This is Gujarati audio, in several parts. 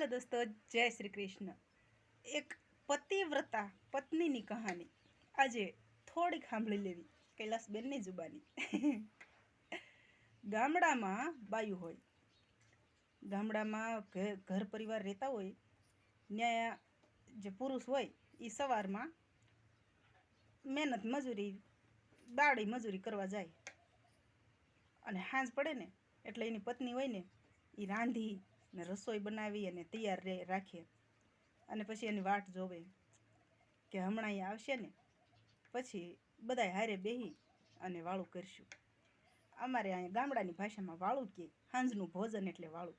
હાલો દોસ્તો જય શ્રી કૃષ્ણ એક પતિવ્રતા પત્નીની કહાની આજે થોડીક સાંભળી લેવી કૈલાસબેનની જુબાની ગામડામાં બાયું હોય ગામડામાં ઘર પરિવાર રહેતા હોય ત્યાં જે પુરુષ હોય એ સવારમાં મહેનત મજૂરી દાડી મજૂરી કરવા જાય અને સાંજ પડે ને એટલે એની પત્ની હોય ને એ રાંધી ને રસોઈ બનાવી અને તૈયાર રાખીએ રાખે. અને પછી એની વાટ જોવે કે હમણાં એ આવશે ને, પછી બધાય હારે બેહી અને વાળું કરશું. અમારે અહીંયા ગામડાની ભાષામાં વાળું કહે સાંજનું ભોજન એટલે વાળું.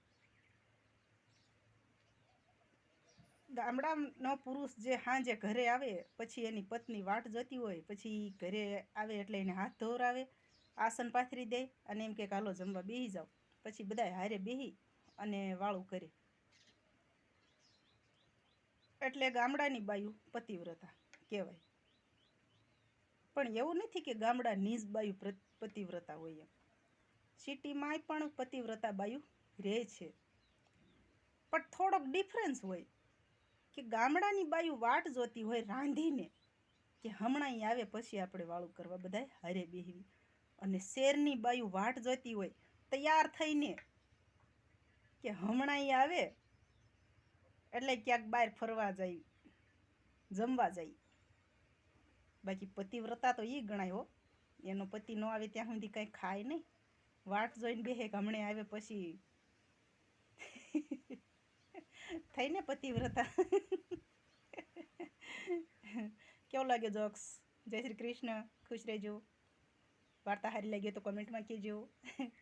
ગામડાનો પુરુષ જે સાંજે ઘરે આવે, પછી એની પત્ની વાટ જતી હોય, પછી ઘરે આવે એટલે એને હાથ ધોરાવે આસન પાથરી દે અને એમ કે હાલો જમવા બેસી જાઓ. પછી બધા હારે બેહી અને વાળું કરે. એટલે ગામડાની બાયું પતિવ્રતા કહેવાય. પણ એવું નથી કે ગામડા જ બાયું પતિવ્રતા હોય એમ. સિટીમાંય પણ પતિવ્રતા બાયું રહે છે. પણ થોડોક ડિફરન્સ હોય કે ગામડાની બાયું વાટ જોતી હોય રાંધીને કે હમણાં અહીં આવે પછી આપણે વાળું કરવા બધાય હારે બેહવી. અને શેરની બાયું વાટ જોતી હોય તૈયાર થઈને કે હમણાં આવે, એટલે ક્યાંક બહાર ફરવા જાય, જમવા જાય. બાકી પતિવ્રતા તો એ ગણાય હો. એનો પતિ ન આવે ત્યાં સુધી કંઈ ખાય નહીં. વાટ જોઈને બેહે કે હમણે આવે પછી થઈને પતિવ્રતા. કેવો લાગ્યો જોક્સ? જય શ્રી કૃષ્ણ, ખુશ રહેજો. વાર્તા સારી લાગી તો કોમેન્ટમાં કહેજો.